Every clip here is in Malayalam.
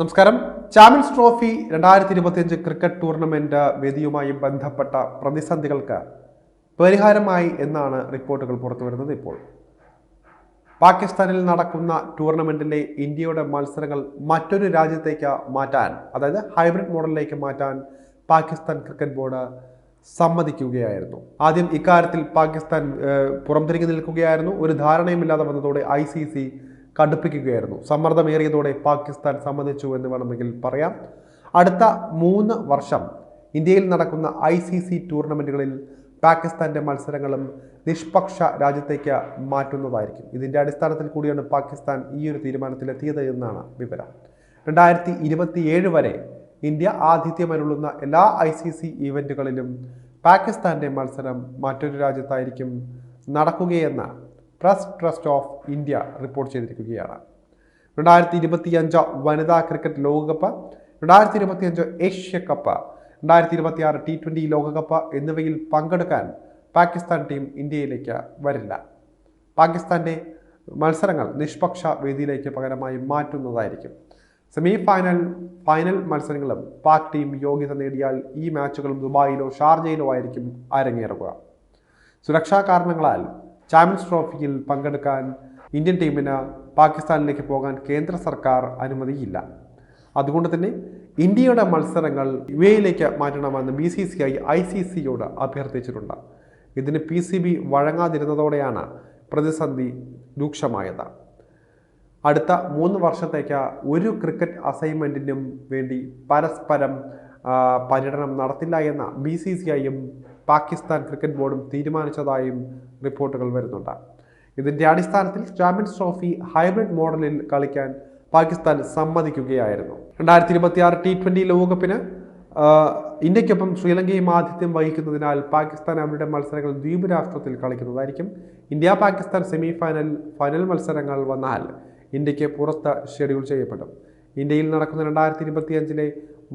നമസ്കാരം. ചാമ്പ്യൻസ് ട്രോഫി രണ്ടായിരത്തി ഇരുപത്തിയഞ്ച് ക്രിക്കറ്റ് ടൂർണമെന്റ് വേദിയുമായി ബന്ധപ്പെട്ട പ്രതിസന്ധികൾക്ക് പരിഹാരമായി എന്നാണ് റിപ്പോർട്ടുകൾ പുറത്തുവരുന്നത് ഇപ്പോൾ. പാകിസ്ഥാനിൽ നടക്കുന്ന ടൂർണമെന്റിലെ ഇന്ത്യയുടെ മത്സരങ്ങൾ മറ്റൊരു രാജ്യത്തേക്ക് മാറ്റാൻ അതായത് ഹൈബ്രിഡ് മോഡലിലേക്ക് മാറ്റാൻ പാകിസ്ഥാൻ ക്രിക്കറ്റ് ബോർഡ് സമ്മതിക്കുകയായിരുന്നു. ആദ്യം ഇക്കാര്യത്തിൽ പാകിസ്ഥാൻ പുറംതിരിഞ്ഞു നിൽക്കുകയായിരുന്നു. ഒരു ധാരണയുമില്ലാതെ വന്നതോടെ ഐ സി സി കടുപ്പിക്കുകയായിരുന്നു. സമ്മർദ്ദമേറിയതോടെ പാകിസ്ഥാൻ സമ്മതിച്ചു എന്ന് വേണമെങ്കിൽ പറയാം. അടുത്ത മൂന്ന് വർഷം ഇന്ത്യയിൽ നടക്കുന്ന ഐ സി സി ടൂർണമെന്റുകളിൽ പാകിസ്ഥാന്റെ മത്സരങ്ങളും നിഷ്പക്ഷ രാജ്യത്തേക്ക് മാറ്റുന്നതായിരിക്കും. ഇതിന്റെ അടിസ്ഥാനത്തിൽ കൂടിയാണ് പാകിസ്ഥാൻ ഈ ഒരു തീരുമാനത്തിലെത്തിയത് എന്നാണ് വിവരം. രണ്ടായിരത്തി ഇരുപത്തിയേഴ് വരെ ഇന്ത്യ ആതിഥ്യമരുളുന്ന എല്ലാ ഐ സി സി ഇവന്റുകളിലും പാകിസ്ഥാന്റെ മത്സരം മറ്റൊരു രാജ്യത്തായിരിക്കും നടക്കുകയെന്ന് press trust of India report ചെയ്തിരിക്കുകയാണ്. രണ്ടായിരത്തി ഇരുപത്തിയഞ്ച് വനിതാ ക്രിക്കറ്റ് ലോകകപ്പ് രണ്ടായിരത്തി ഇരുപത്തിയഞ്ച് ഏഷ്യ കപ്പ് രണ്ടായിരത്തി ഇരുപത്തി ആറ് ടി ട്വന്റി ലോകകപ്പ് എന്നിവയിൽ പങ്കെടുക്കാൻ പാകിസ്ഥാൻ ടീം ഇന്ത്യയിലേക്ക് വരില്ല. പാകിസ്ഥാന്റെ മത്സരങ്ങൾ നിഷ്പക്ഷ വേദിയിലേക്ക് പകരമായി മാറ്റുന്നതായിരിക്കും. സെമി ഫൈനൽ ഫൈനൽ മത്സരങ്ങളും പാക് ടീം യോഗ്യത നേടിയാൽ ഈ മാച്ചുകളും ദുബായിലോ ഷാർജയിലോ ആയിരിക്കും അരങ്ങേറുക. സുരക്ഷാ കാരണങ്ങളാൽ ചാമ്പ്യൻസ് ട്രോഫിയിൽ പങ്കെടുക്കാൻ ഇന്ത്യൻ ടീമിന് പാകിസ്ഥാനിലേക്ക് പോകാൻ കേന്ദ്ര സർക്കാർ അനുമതിയില്ല. അതുകൊണ്ട് തന്നെ ഇന്ത്യയുടെ മത്സരങ്ങൾ യു എയിലേക്ക് മാറ്റണമെന്ന് B C C I I C സിയോട് അഭ്യർത്ഥിച്ചിട്ടുണ്ട്. ഇതിന് പി സി ബി വഴങ്ങാതിരുന്നതോടെയാണ് പ്രതിസന്ധി രൂക്ഷമായത്. അടുത്ത മൂന്ന് വർഷത്തേക്ക് ഒരു ക്രിക്കറ്റ് അസൈൻമെന്റിനും വേണ്ടി പരസ്പരം പര്യടനം നടത്തില്ല എന്ന ബി സി സി ഐയും പാകിസ്ഥാൻ ക്രിക്കറ്റ് ബോർഡും തീരുമാനിച്ചതായും റിപ്പോർട്ടുകൾ വരുന്നുണ്ട്. ഇതിന്റെ അടിസ്ഥാനത്തിൽ ചാമ്പ്യൻസ് ട്രോഫി ഹൈബ്രിഡ് മോഡലിൽ കളിക്കാൻ പാകിസ്ഥാൻ സമ്മതിക്കുകയായിരുന്നു. രണ്ടായിരത്തി ഇരുപത്തി ആറ് ടി ട്വന്റി ലോകകപ്പിന് ഇന്ത്യക്കൊപ്പം ശ്രീലങ്കയും ആതിഥ്യം വഹിക്കുന്നതിനാൽ പാകിസ്ഥാൻ അവരുടെ മത്സരങ്ങൾ ദ്വീപ് രാഷ്ട്രത്തിൽ കളിക്കുന്നതായിരിക്കും. India Pakistan semi final final മത്സരങ്ങൾ വന്നാൽ ഇന്ത്യയ്ക്ക് പുറത്ത് ഷെഡ്യൂൾ ചെയ്യപ്പെടും. ഇന്ത്യയിൽ നടക്കുന്ന രണ്ടായിരത്തി ഇരുപത്തിയഞ്ചിലെ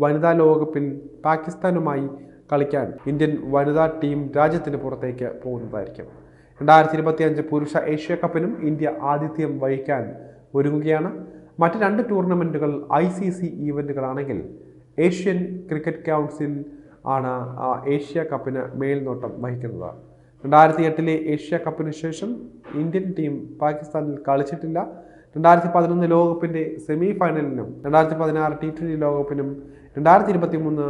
വനിതാ ലോകകപ്പിൽ പാകിസ്ഥാനുമായി കളിക്കാൻ ഇന്ത്യൻ വനിതാ ടീം രാജ്യത്തിന് പുറത്തേക്ക് പോകുന്നതായിരിക്കും. രണ്ടായിരത്തി ഇരുപത്തി അഞ്ച് പുരുഷ ഏഷ്യ കപ്പിനും ഇന്ത്യ ആതിഥ്യം വഹിക്കാൻ ഒരുങ്ങുകയാണ്. മറ്റ് രണ്ട് ടൂർണമെന്റുകൾ ഐ സി സി ഈവന്റുകളാണെങ്കിൽ ഏഷ്യൻ ക്രിക്കറ്റ് കൗൺസിൽ ആണ് ഏഷ്യ കപ്പിന് മേൽനോട്ടം വഹിക്കുന്നത്. രണ്ടായിരത്തി എട്ടിലെ ഏഷ്യ കപ്പിന് ശേഷം ഇന്ത്യൻ ടീം പാകിസ്ഥാനിൽ കളിച്ചിട്ടില്ല. രണ്ടായിരത്തി പതിനൊന്ന് ലോകകപ്പിന്റെ സെമി ഫൈനലിനും രണ്ടായിരത്തി പതിനാറ് ടി ട്വന്റി ലോകകപ്പിനും രണ്ടായിരത്തി ഇരുപത്തി മൂന്ന്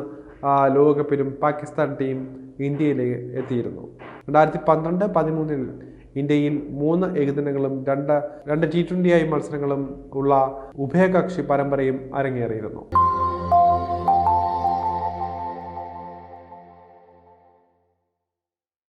ലോകകപ്പിനും പാകിസ്ഥാൻ ടീം ഇന്ത്യയിലേക്ക് എത്തിയിരുന്നു. രണ്ടായിരത്തി പന്ത്രണ്ട് പതിമൂന്നിൽ ഇന്ത്യയിൽ മൂന്ന് ഏകദിനങ്ങളും രണ്ട് രണ്ട് ടി ട്വന്റി ഐ മത്സരങ്ങളും ഉള്ള ഉഭയകക്ഷി പരമ്പരയും അരങ്ങേറിയിരുന്നു.